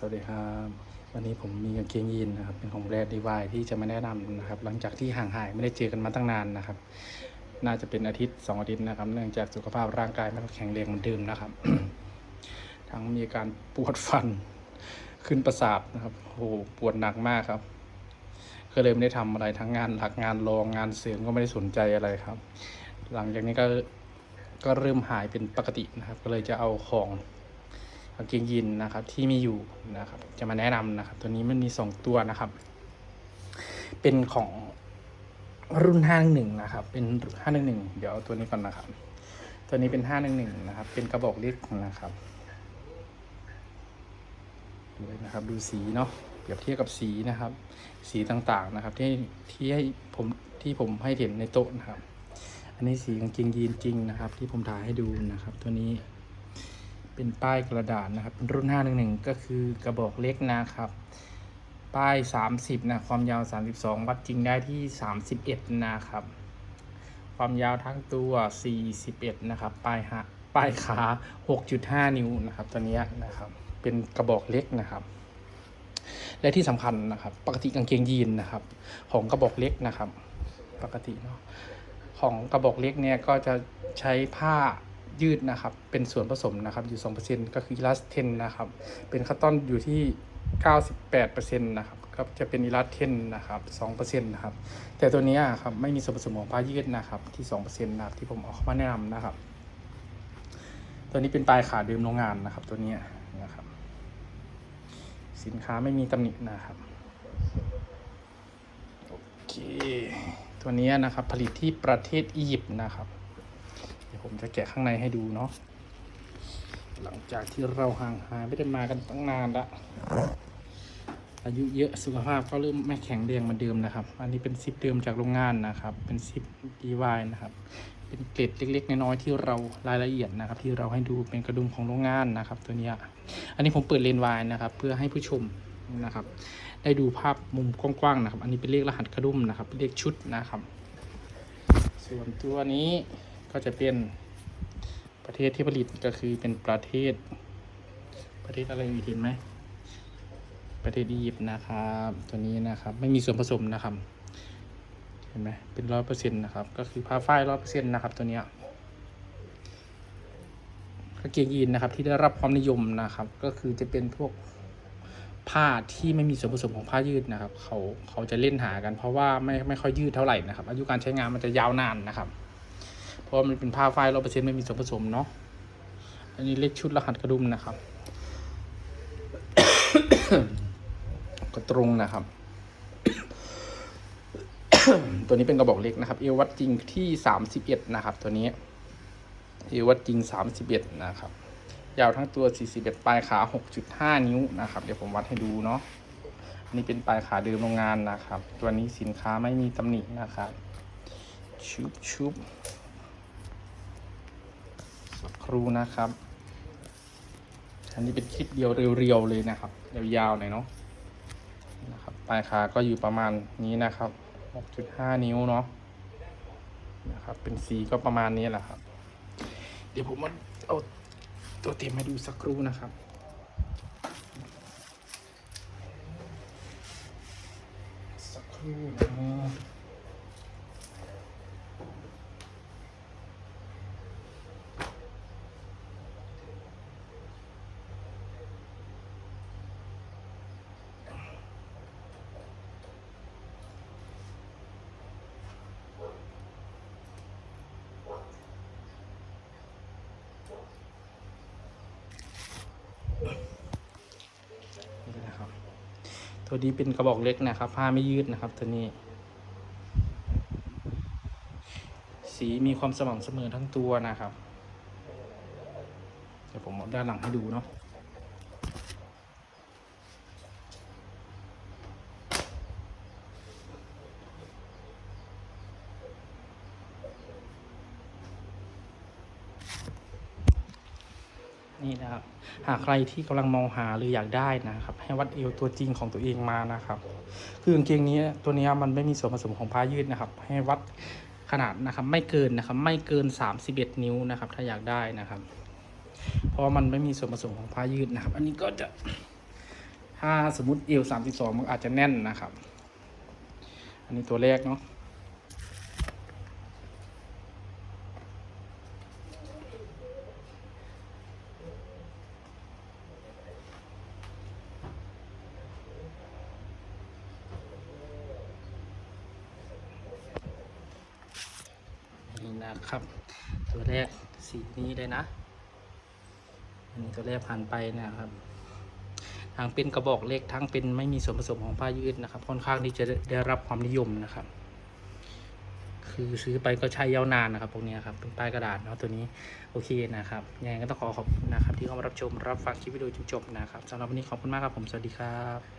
สวัสดีครับวันนี้ผมมีกางเกงยีนนะครับเป็นของแบรนด์ดีวายที่จะมาแนะนำนะครับ หลังจากที่ห่างหายไม่ได้เจอกันมาตั้งนานนะครับ น่าจะเป็นอาทิตย์สองอาทิตย์นะครับ เนื่องจากสุขภาพร่างกายไม่ค่อยแข็งแรงเหมือนเดิมนะครับ ทั้งมีการปวดฟันขึ้นประสาทนะครับโอ้โหปวดหนักมากครับ ก็เลยไม่ได้ทำอะไรทั้งงานหลักงานรองงานเสริมก็ไม่ได้สนใจอะไรครับ หลังจากนี้ก็ก็เริ่มหายเป็นปกตินะครับ ก็เลยจะเอาของ กางเกงยีนนะครับที่มีอยู่นะครับจะมาแนะนำนะครับ ตัวนี้มันมีสองตัวนะครับ เป็นของรุ่นห้าหนึ่งนะครับ เป็นห้าหนึ่งหนึ่งเดี๋ยวเอาตัวนี้ก่อนนะครับ ตัวนี้เป็นห้าหนึ่งหนึ่งนะครับ เป็นกระบอกเล็กนะครับดูเลยนะครับ ดูสีเนาะเปรียบเทียบกับสีนะครับ สีต่างๆนะครับ ที่ที่ให้ผมที่ผมให้เห็นในโต๊ะนะครับ อันนี้สีกางเกงยีนจริงนะครับ ที่ผมถ่ายให้ดูนะครับ ตัวนี้ เป็นป้ายกระดาษนะครับเป็นรุ่น 511 ก็คือกระบอกเล็กนะครับ ป้าย 30 นะ ความยาว 32 วัดจริงได้ที่ 31 นะครับ ความยาวทั้งตัว 41 นะครับ ป้ายหะป้ายขา 6.5 นิ้วนะครับ ตัวนี้นะครับ เป็นกระบอกเล็กนะครับ และที่สำคัญนะครับ ปกติกางเกงยีนนะครับ ของกระบอกเล็กนะครับ ปกติเนาะ ของกระบอกเล็กเนี่ยก็จะใช้ผ้า ยืดนะครับ เป็นส่วนผสมนะครับอยู่ 2%ก็คืออีลาสเทนนะครับ เป็นคัตตอนอยู่ที่ 98%นะครับก็จะเป็นอีลาสเทนนะครับ2%นะครับ แต่ตัวนี้ครับไม่มีส่วนผสมของผ้ายืดนะครับที่ 2%นะครับที่ผมเอาเขามาแนะนำนะครับ ตัวนี้เป็นปลายขาเดิมโรงงานนะครับ ตัวนี้นะครับ สินค้าไม่มีตำหนินะครับโอเคตัวนี้นะครับผลิตที่ประเทศอียิปต์นะครับ เดี๋ยวผมจะแกะข้างในให้ดูเนาะหลังจากที่เราห่างหายไม่ได้มากันตั้งนานละอายุเยอะสุขภาพก็เริ่มไม่แข็งแรงเหมือนเดิมนะครับ อันนี้เป็นซิปเดิมจากโรงงานนะครับ เป็นซิป DY นะครับ เป็นเกล็ดเล็กๆน้อยๆที่เรารายละเอียดนะครับ ที่เราให้ดูเป็นกระดุมของโรงงานนะครับ ตัวนี้อันนี้ผมเปิดเลนวายนะครับ เพื่อให้ผู้ชมนะครับ ได้ดูภาพมุมกว้างๆนะครับ อันนี้เป็นเลขรหัสกระดุมนะครับเป็นเลขชุดนะครับ ส่วนตัวนี้ ก็จะเป็นประเทศที่ผลิตก็คือเป็นประเทศ ประเทศอะไรมีเห็นไหม ประเทศอียิปต์นะครับ ตัวนี้นะครับ ไม่มีส่วนผสมนะครับ เห็นไหมเป็นร้อยเปอร์เซ็นต์นะครับ ก็คือผ้าฝ้ายร้อยเปอร์เซ็นต์นะครับ ตัวเนี้ยกางเกงยีนนะครับที่ได้รับความนิยมนะครับ ก็คือจะเป็นพวกผ้าที่ไม่มีส่วนผสมของผ้ายืดนะครับ เขาเขาจะเล่นหากันเพราะว่าไม่ไม่ค่อยยืดเท่าไหร่นะครับ อายุการใช้งานมันจะยาวนานนะครับ เพราะมันเป็นผ้าฝ้ายร้อเปอร์เซ็นต์ไม่มีส่วนผสมเนาะอันนี้เลขชุดรหัสกระดุมนะครับ ก็ตรงนะครับ ตัวนี้เป็นกระบอกเล็กนะครับ เอววัดจริงที่สามสิบเอ็ดนะครับ ตัวนี้ เอววัดจริงสามสิบเอ็ดนะครับ ยาวทั้งตัวสี่สิบเอ็ดปลายขาหกจุดห้านิ้วนะครับ เดี๋ยวผมวัดให้ดูเนาะอันนี้เป็นปลายขาเดิมโรงงานนะครับ ตัวนี้สินค้าไม่มีตำหนินะครับ ชุบชุบ ครูนะครับอันนี้เป็นคลิปเดียวเรียวๆเลยนะครับ ยาวๆหน่อยเนาะนะครับปลายขาก็อยู่ประมาณนี้นะครับ 6.5 นิ้วเนาะนะครับ เป็นสีก็ประมาณนี้แหละครับ เดี๋ยวผมมาเอาตัวเต็มให้ดูสักครู่นะครับสักครู่นะ ตัวนี้เป็นกระบอกเล็กนะครับผ้าไม่ยืดนะครับตัวนี้ สีมีความสม่ำเสมอทั้งตัวนะครับ เดี๋ยวผมเอด้านหลังให้ดูเนาะ นี่นะครับ หากใครที่กำลังมองหาหรืออยากได้นะครับ ให้วัดเอวตัวจริงของตัวเองมานะครับ คือกางเกงนี้ตัวนี้มันไม่มีส่วนผสมของผ้ายืดนะครับ ให้วัดขนาดนะครับ ไม่เกินนะครับ ไม่เกิน 31 นิ้วนะครับ ถ้าอยากได้นะครับ เพราะว่ามันไม่มีส่วนผสมของผ้ายืดนะครับ อันนี้ก็จะถ้าสมมติเอวสามสิบสองมันอาจจะแน่นนะครับ อันนี้ตัวแรกเนาะ นี่ นะครับ ตัวแรกสีนี้เลยนะ อันนี้ตัวแรกผ่านไปนะครับทั้งเป็นกระบอกเล็กทั้งเป็นไม่มีส่วนผสมของผ้ายืดนะครับ ค่อนข้างที่จะได้รับความนิยมนะครับ คือซื้อไปก็ใช้ยาวนานนะครับพวกนี้ครับเป็นป้ายกระดาษเนาะตัวนี้โอเคนะครับยังไงก็ต้องขอขอบคุณนะครับ ที่เข้ามารับชมรับฟังคลิปวิดีโอจนจบนะครับสำหรับวันนี้ขอบคุณมากครับผมสวัสดีครับ